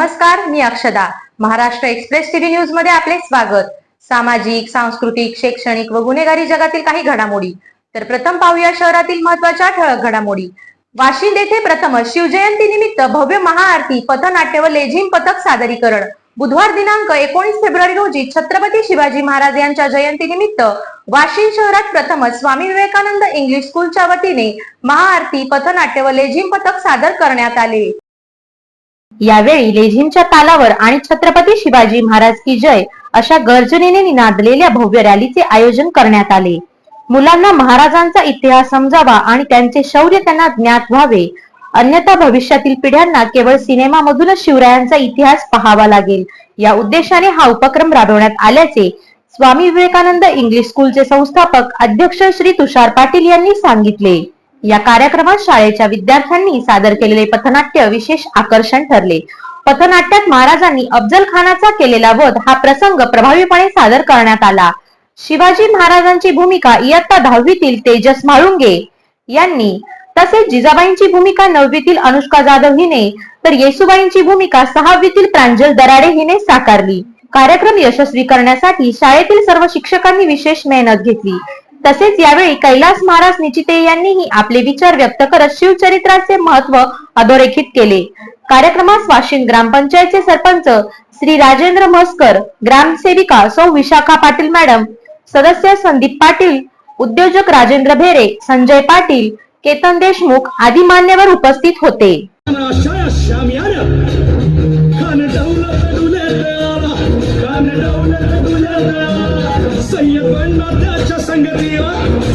नमस्कार मी अक्षदा. Maharashtra express TV न्यूजमध्ये आपले स्वागत. सामाजिक सांस्कृतिक शैक्षणिक व गुन्हेगारी जगातील काही घडामोडी. तर प्रथम पाहूया शहरातील महत्त्वाच्या ठळक घडामोडी. वाशिंद येथे प्रथमच शिवजयंती निमित्त भव्य महाआरती पथनाट्य व लेझिम पथक सादरीकरण. बुधवार दिनांक एकोणीस फेब्रुवारी रोजी छत्रपती शिवाजी महाराज यांच्या जयंती निमित्त वाशिम शहरात प्रथमच स्वामी विवेकानंद इंग्लिश स्कूलच्या वतीने महाआरती पथनाट्य व लेझिम पथक सादर करण्यात आले. यावेळी लेझिमच्या तालावर आणि छत्रपती शिवाजी महाराज की जय अशा गर्जनेने निनादलेल्या भव्य रॅलीचे आयोजन करण्यात आले. मुलांना महाराजांचा इतिहास समजावा आणि त्यांचे शौर्य त्यांना ज्ञात व्हावे. अन्यथा भविष्यातील पिढ्यांना केवळ सिनेमामधूनच शिवरायांचा इतिहास पाहावा लागेल. या उद्देशाने हा उपक्रम राबवण्यात आल्याचे स्वामी विवेकानंद इंग्लिश स्कूलचे संस्थापक अध्यक्ष श्री तुषार पाटील यांनी सांगितले. या कार्यक्रमात शाळेच्या विद्यार्थ्यांनी सादर केलेले पथनाट्य विशेष आकर्षण ठरले. पथनाट्यात महाराजांनी अफजल खानाचा केलेला वध हा प्रसंग प्रभावीपणे सादर करण्यात आला. शिवाजी महाराजांची भूमिका इयत्ता दहावीतील तेजस म्हाळुंगे यांनी तसेच जिजाबाईंची भूमिका नववीतील अनुष्का जाधव हिने तर येसुबाईंची भूमिका सहावीतील प्रांजल दराडे हिने साकारली. कार्यक्रम यशस्वी करण्यासाठी शाळेतील सर्व शिक्षकांनी विशेष मेहनत घेतली. तसेच यावेळी कैलास महाराज निचिते यांनीही आपले विचार व्यक्त करत शिवचरित्राचे महत्त्व अधोरेखित केले. कार्यक्रमास वाशिम ग्रामपंचायतचे सरपंच श्री राजेंद्र म्हसकर ग्रामसेविका सौ विशाखा पाटील मॅडम सदस्य संदीप पाटील उद्योजक राजेंद्र भेरे संजय पाटील केतन देशमुख आदी मान्यवर उपस्थित होते. त्याच्या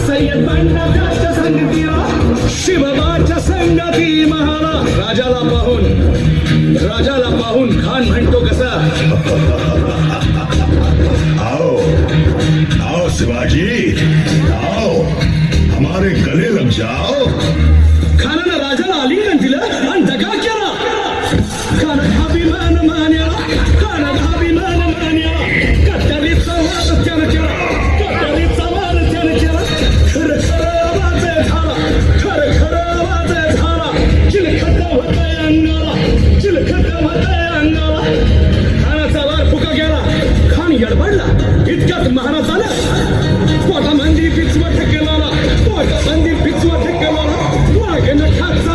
सय्यद बंडा त्याच्या शिवबाच्या संगती महाला. राजाला पाहून राजाला पाहून खान म्हणतो कसा? आओ आओ Shivaji. flag in the cuts.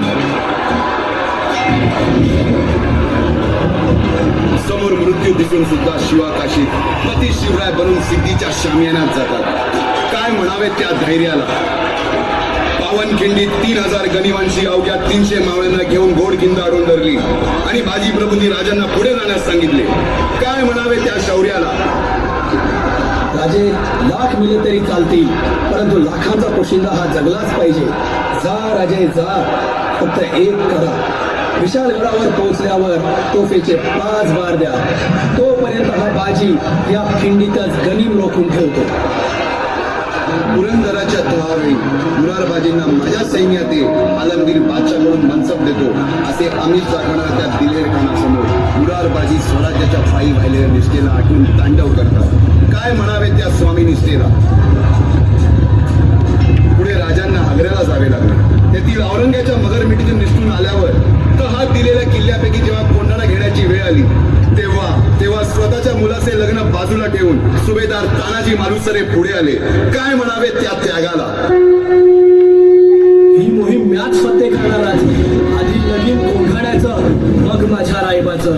समोर मृत्यू दिसून सुद्धा शिवा काशी पती शिवराय बनून सिद्धीच्या शामियानात जातात. काय म्हणावे त्या धैर्याला? पावनखिंडीत तीन हजार गनिवांशी अवघ्या तीनशे मावळ्यांना घेऊन गोड किंद अडून धरली. आणि बाजीप्रभूंनी राजांना पुढे जाण्यास सांगितले. काय म्हणावे त्या शौर्याला? राजे लाख मिले तरी चालतील परंतु लाखांचा पोशिंदा हा जगलाच पाहिजे. जा राजे जा. फक्त एक करा. विशाळगडावर पोहोचल्यावर तोफेचे पाच बार द्या. तोपर्यंत हा बाजी या खिंडीतच गनिम रोखून ठेवतो. पुरंदराच्या तळावेळी मुरारबाजींना माझ्या सैन्यात आलमगीर बादशाह म्हणून मनसब देतो. असे आमिष दाखवणाऱ्या त्या दिलेर खानासमोर मुरारबाजी स्वराज्याच्या फाई व्हायलेल्या निष्ठेला आठवून तांडव करतात. काय म्हणावे त्या स्वामी निष्ठेला? पुढे राजांना आग्र्याला जावे लागले. तेथील औरंग्याच्या मगरमिठीतून निष्ठून आल्यावर तहात दिलेल्या किल्ल्यापैकी जेव्हा कोंडाणा घेण्याची वेळ आली तेव्हा तेव्हा स्वतःच्या मुलाचे लग्न बाजूला ठेवून सुभेदार तानाजी मालुसरे पुढे आले. काय म्हणावे त्या त्यागाला? ही मोहीम म्याच फत्ते खाणार आज आधी लगीन कोंढाण्याचं मग माझ्या रायबाचं.